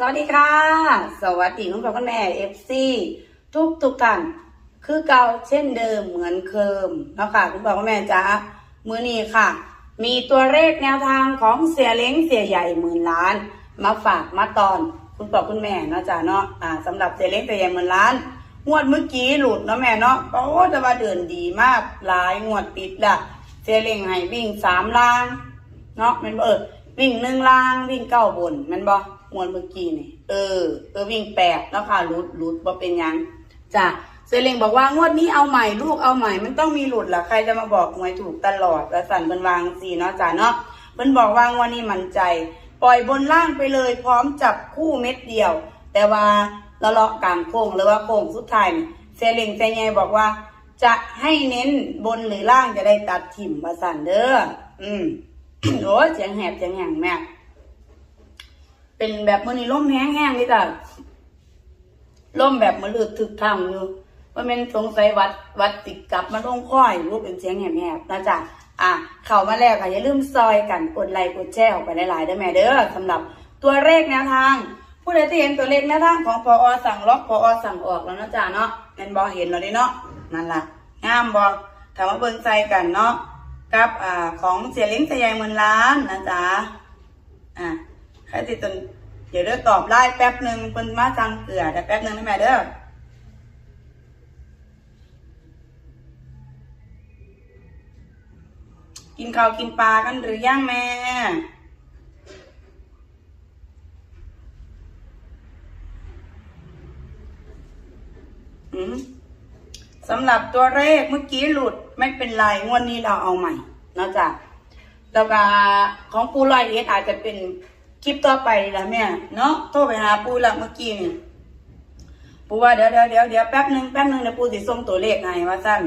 สวัสดีค่ะ สวัสดีคุณพ่อคุณแม่เอฟซีทุกทุกท่านคือเก่าเช่นเดิมเหมือนเคิมเนาะค่ะคุณพ่อคุณแม่จ๋ามือนี้ค่ะ มีตัวเลขแนวทางของเสียเล้งเสียใหญ่หมื่นล้าน มาฝากมาตอนคุณพ่อคุณแม่เนาะจ๋าเนาะอ่าสำหรับเสียเล้งเสียใหญ่หมื่นล้านงวดเมื่อกี้หลุดเนาะแม่เนาะโอ้แต่ว่าเดินดีมากหลายงวดติดละเสียเล้งให้วิ่งสามล่างเนาะมันเออวิ่งหนึ่งล่างวิ่งเก้าบนมันบ่ มวนเมื่อกี้นี่ เออ เออวิ่งแปดแล้วค่ะหลุดหลุดบ่าเป็นยังจ้ะเซเลงบอกว่างวดนี้เอาใหม่ลูกเอาใหม่ มันต้องมีหลุดล่ะใครจะมาบอกหวยถูกตลอดแล้วสั่นเพิ่นวางสีเนาะจ้ะเนาะเพิ่นบอกว่างวดนี้มั่นใจ ปล่อยบนล่างไปเลยพร้อมจับคู่เม็ดเดียว แต่ว่าละเลาะกลางโค้งหรือว่าโค้งสุดท้ายเซเลงเซไงบอกว่า จะให้เน้นบนหรือล่างจะได้ตัดถิ่มมาสั่นเด้ออืมโอ้ยเสียงแหบเสียงแหงแม่ เป็นแบบมือนี้ล่มแห้งๆนี่จ้ะล่มแบบมือลืดถึกทำอยู่ว่าเป็นสงสัยวัดวัดติดกลับมาลงค่อยรู้เป็นเสียงแหบๆนะจ๊ะอะเข้ามาแล้วค่ะอย่าลืมซอยกันกดไลค์กดแชร์ออกไปหลายๆเด้อแม่เด้อสำหรับตัวเลขแนวทาง ผู้ใดที่เห็นตัวเลขแนวทางของพอสั่งล็อกพอสั่งออกแล้วนะจ๊ะเนาะแม่นบอเห็นแล้วเด้เนาะนั่นล่ะงามบอถามว่าเบิ่งใจกันเนาะกับอ่าของเสียเลิ้งสยใหญ่หมื่นล้านนะจ๊ะอ่าใครติดตน เดี๋ยวเด้อตอบไล่แป๊บหนึ่งเพิ่นมาจังเกลือแต่แป๊บหนึ่งนะแม่เด้อกินข้าวกินปลากันหรือยังแม่ สำหรับตัวเลขเมื่อกี้หลุดไม่เป็นไร งวดนี้เราเอาใหม่นะจ๊ะแล้วก็ของปูลอยเอสอาจจะเป็น คลิปต่อไปละแม่เนาะโทรไปหาปูละเมื่อกี้นี่ปูว่าเดี๋ยวเดี๋ยวเดี๋ยวเดี๋ยวแป๊บหนึ่งแป๊บหนึ่งเดี๋ยวปูสิส่งตัวเลขให้ว่าสั้น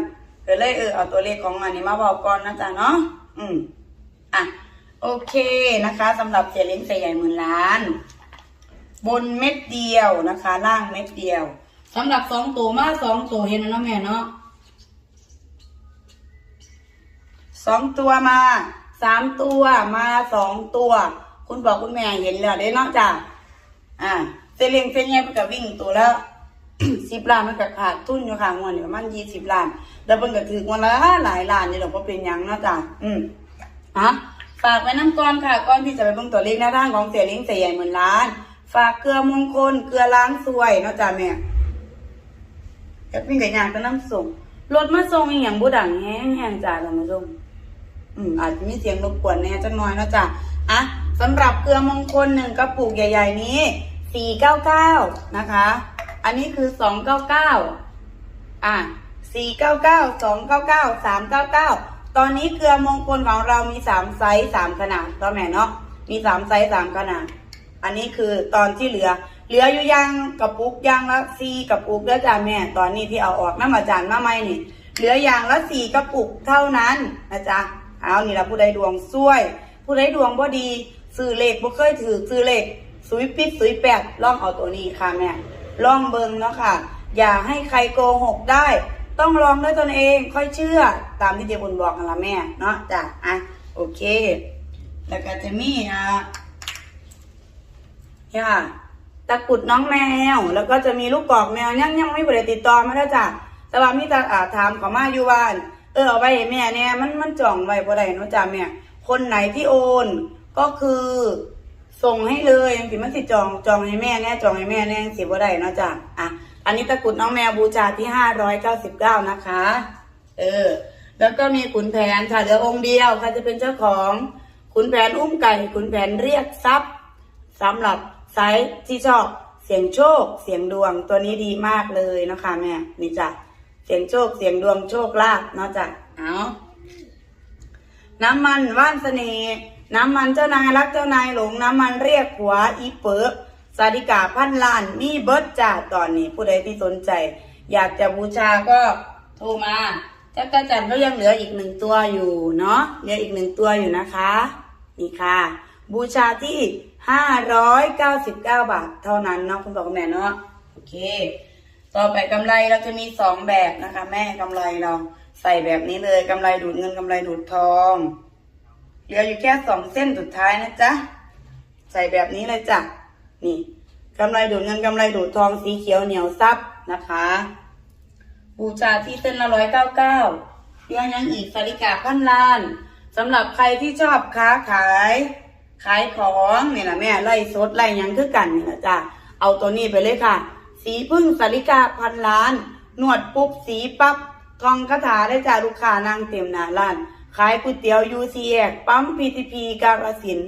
เดี๋ยวเลยเออเอาตัวเลขของมันนี่มาบอกก่อนนะจ๊ะเนาะอืมอะโอเคนะคะสำหรับเจลิงใส่ใหญ่หมื่นล้าน บนเม็ดเดียวนะคะ ล่างเม็ดเดียวสำหรับสองตัวมาสองตัวเห็นแล้วเนะแม่เนาะสองตัวมาสามตัวมาสองตัว คุณบอกคุณแม่เห็นแล้วเด้นาะจ้ะอ่าเซเลียงเซเนียมันก็วิ่งตัวแล้วสิบล้านมันก็ขาดทุนอยู่ค่ะงวดนี้ประมาณยี่สิบล้าน แล้วมันก็ถือวันละหลายล้านนี่หรอกว่าเป็นหยังเนาะจ้ะอืมอะฝากไว้น้ำก่อนค่ะก่อนที่จะไปเบิ่งตัวเลขหน้าทางของเสียลิงเสียใหญ่หมื่นล้าน ฝากเกลือมงคลเกลือล้างซวยเนาะจ้ะแม่แอดมินกับยางก็น้ำส่งรถมาส่งอีหยังบุดังแห้งแห้งจ้าท่านผู้ชมอืมอาจจะมีเสียงรบกวนแน่จักหน่อยเนาะจ้ะอะ สำหรับเกลือมงคลหนึ่งกระปุกใหญ่ ๆ นี้สี่เก้าเก้านะคะ อันนี้คือสองเก้าเก้าอะสี่เก้าเก้าสองเก้าเก้าสามเก้าเก้าตอนนี้เกลือมงคลของเรามีสามไซส์สามขนาดก็แม่เนาะ มีสามไซส์สามขนาด อันนี้คือตอนที่เหลือ เหลืออยู่ยางกระปุกยางละสี่กระปุกแล้วจ้าแม่ ตอนนี้ที่เอาออกน้ำอาจารย์มาใหม่นี่ เหลือยางละสี่กระปุกเท่านั้นนะจ๊ะ เอานี่ละผู้ใดดวงซวยผู้ใดดวงบ่ดี ซื้อเลขบ่เคยถือซื้อเลขสุยปิดสุยแปดลองเอาตัวนี้ค่ะแม่ลองเบิงเนาะค่ะ อย่าให้ใครโกหกได้ ต้องลองด้วยตนเองค่อยเชื่อ ตามที่เจบุญบอกกันละแม่เนาะจ้ะอะโอเค แล้วก็จะมีอ่าค่ะตะกุดน้องแมว แล้วก็จะมีลูกกอกแมวยังยังไม่บริติดต่อมาแล้วจ้ะแต่ว่ามีต่อ่าถามขามาอยู่บ้าน เออเอาไว้แม่เนี่ยมันมันจ่องไว้บ่ได้เนาะจ้ะแม่คนไหนที่โอน ก็คือส่งให้เลยยังสิมันสิจองจองให้แม่แน่จองให้แม่แน่สิบ่ได้เนาะจ้ะอะอันนี้ตะกรุดน้องแมวบูชาที่ห้าร้อยเก้าสิบเก้านะคะ เออ แล้วก็มีขุนแผนค่ะเหลือองค์เดียวใครจะเป็นเจ้าของขุนแผนอุ้มไก่ขุนแผนเรียกทรัพย์สำหรับไซส์ที่ชอบเสียงโชค เสียงดวงตัวนี้ดีมากเลยนะคะแม่นี่จ้ะเสียงโชคเสียงดวงโชคลาภเนาะจ้ะเอาน้ำมันว่านเสน่ห์ น้ำมันเจ้านายรักเจ้านายหลงน้ำมันเรียกหัวอีเปิบสาดิกาพันล้านมีเบิร์ดจ้าตอนนี้ผู้ใดที่สนใจ อยากจะบูชาก็โทรมาจักรจันทร์ก็ยังเหลืออีกหนึ่งตัวอยู่เนาะเหลืออีกหนึ่งตัวอยู่นะคะนี่ค่ะ บูชาที่599บเก้าบาทเท่านั้นเนาะคุณบอกคุณแม่เนาะโอเค ต่อไปกำไรเราจะมีสองแบบนะคะ แม่กำไรเราใส่แบบนี้เลยกำไรดูดเงินกำไรดูดทอง เหลืออยู่แค่สองเส้นสุดท้ายนะจ๊ะ ใส่แบบนี้เลยจ้ะ นี่กำไรดูดเงินกำไรดูดทองสีเขียวเหนียวซับนะคะ บูชาที่เส้นละร้อยเก้าเก้าเรื่องยังอีกสาริกาพันล้านสำหรับใครที่ชอบค้าขาย ขายของนี่แหละแม่ไล่สดไล่ยังคือกันนี่แหละจ้ะ เอาตัวนี้ไปเลยค่ะ สีพึ่งสาริกาพันล้าน นวดปุ๊บสีปั๊บทองคาถาได้จ้ะลูกค้านั่งเต็มหน้าร้าน ขายก๋วยเตี๋ยวยูซีแอกปั๊มพีทีพีกาลสิน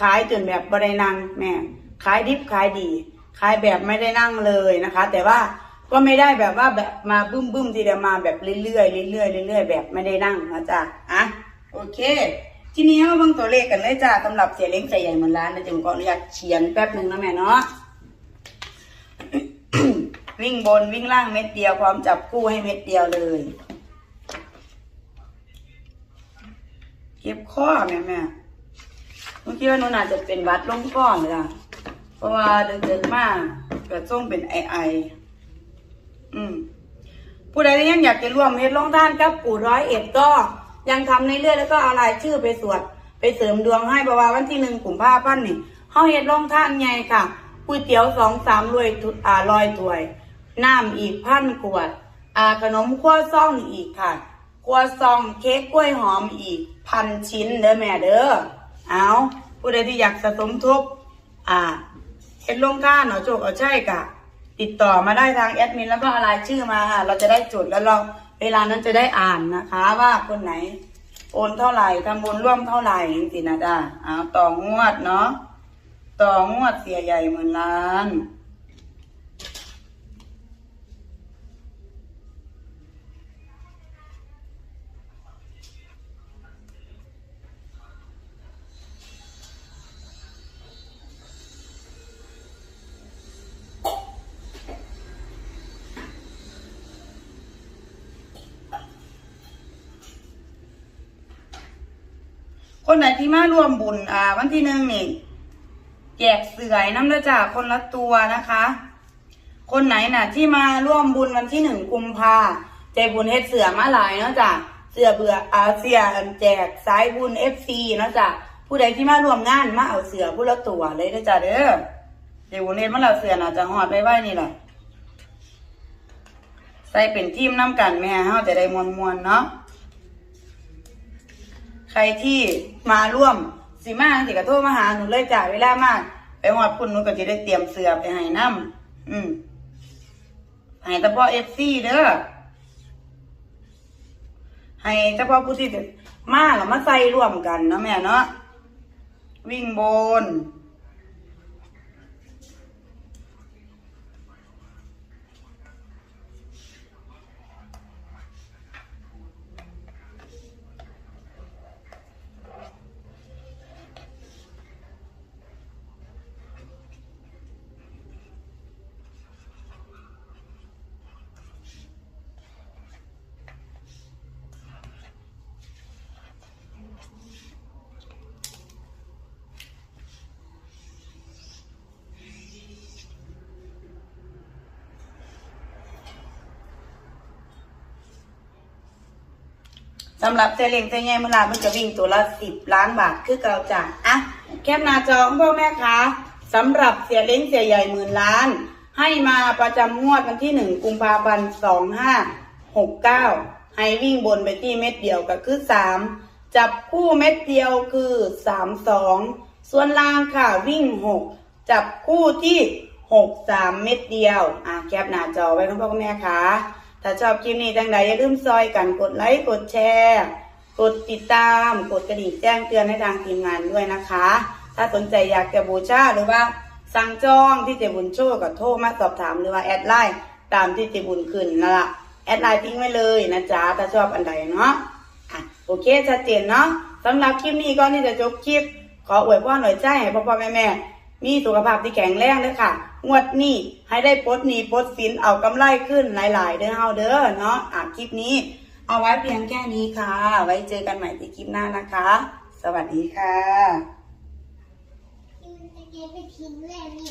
ขายจนแบบบรินังแม่ขายดิบขายดี ขายแบบไม่ได้นั่งเลยนะคะ แต่ว่าก็ไม่ได้แบบว่าแบบมาบึ้มบึ้มๆทีเดียวมาแบบเรื่อยๆเรื่อยๆเรื่อยๆแบบไม่ได้นั่งนะจ๊ะอะโอเค ทีนี้มาเบิ่งตัวเลขกันเลยจ้าสำหรับเสียเล้งใส่ใหญ่เหมือนร้านนะจึงขออนุญาตเขียนแป๊บหนึ่งนะแม่เนาะวิ่งบนวิ่งล่างเม็ดเดียวพร้อมจับคู่ให้เม็ดเดียวเลย เก็บ ข้อแม่แม่เมื่อกี้ว่าหนูน่าจะเป็นวัดลงก้อนเลยล่ะเพราะว่าเดินๆมากกิดส่งเป็นไอไอ อืมผู้ใดที่ยังอยากจะร่วมเฮ็ดลงท่านกับปู่ร้อยเอ็ดก็ ยังทำในเรื่อยแล้วก็เอารายชื่อไปสวด ไปเสริมดวงให้เพราะว่าวันที่หนึ่งกลุ่มผ้าพันนี่เฮาเฮ็ดลงท่านไงค่ะก๋วยเตี๋ยวสองสามรวยทุอ่าลอยถวยน้ำอีกพันขวด อ่าขนมขั้วซ่องอีกค่ะ ขั้วซองเค้กกล้วยหอมอีกพันชิ้นเด้อแม่เด้อเอาผู้ใดที่อยากสะสมทบอ่าเฮ็ดลงท่านเนาะโจกเอาใช่กะ ติดต่อมาได้ทางแอดมินแล้วก็อะไรชื่อมาค่ะ เราจะได้จดแล้วเราเวลานั้นจะได้อ่านนะคะ ว่าคนไหน โอนเท่าไหร่ทำบุญร่วมเท่าไหร่จรินะจ้าเอาต่องวดเนาะต่องวดเสียใหญ่เหมือนล้าน คนไหนที่มาร่วมบุญอ่า วันที่หนึ่งนี่แจกเสือยน้ำเด้อจ้าคนละตัวนะคะ คนไหนน่ะ ที่มาร่วมบุญวันที่หนึ่งกุมภาใจบุญเฮ็ดเสือมาหลายเนาะจ้ะเสือเบื่ออาเสียอันแจกสายบุญเอฟซีเนาะจ้ะผู้ใดที่มาร่วมงานมาเอาเสือผู้ละตัวเลยเด้อจ้าเด้อใจบุญเฮ็ดมาแล้วเสือน่ะจะหอดไว้ไว้นี่แหละใส่เป็นทีมน้ำกันแม่เฮาจะได้มวนๆเนาะ ใครที่มาร่วมสิมาสิกระโทษมาหาหนูเลยจ่ายเวลามาก ไปหอดพุ่นหนูก็จะได้เตรียมเสื้อไปให้น้ำอืมให้เฉพาะเอฟซีเด้อให้เฉพาะผู้ที่มาแล้วมาใส่ร่วมกันเนาะแม่เนาะวิ่งบน สำหรับเซเลงเซแง่เมื่อลามันจะวิ่งตัวละสิบล้านบาทคือเก่าจ้ะอะแคปหน้าจอของพ่อแม่คะสำหรับเสียเล้งเสียใหญ่หมื่นล้าน ให้มาประจำงวดวันที่หนึ่งกุมภาพันธ์สองห้าหกเก้าให้วิ่งบนไปที่เม็ดเดียวก็คือสามจับคู่เม็ดเดียวคือสามสองส่วนล่างค่ะวิ่งหกจับคู่ที่หกสามเม็ดเดียว อะแคปหน้าจอไว้ครับพ่อแม่คะ ถ้าชอบคลิปนี้จังใดอย่าลืมซอยกันกดไลค์กดแชร์ กดติดตาม กดกระดิ่งแจ้งเตือนให้ทางทีมงานด้วยนะคะ ถ้าสนใจอยากจะบูชาหรือว่าสั่งจองที่เจบุญโชคก็โทรมาสอบถามหรือว่าแอดไลน์ตามที่เจบุญขึ้นนั่นละแอดไลน์ทิ้งไว้เลยนะจ๊ะถ้าชอบอันใดเนาะอะโอเคชัดเจนเนาะสำหรับคลิปนี้ก็นี่จะจบคลิป ขออวยพรหน่อยใจให้พ่อพ่อแม่แม่ มีสุขภาพที่แข็งแรงเลยค่ะ งวดนี้ให้ได้ปลดหนี้ปลดสินเอากำไรขึ้นหลาย ๆ เด้อเฮาเด้อเนาะอะคลิปนี้ เอาไว้เพียงแค่นี้ค่ะ ไว้เจอกันใหม่ที่คลิปหน้านะคะ สวัสดีค่ะ มันจะไปทิ้งแล้นี่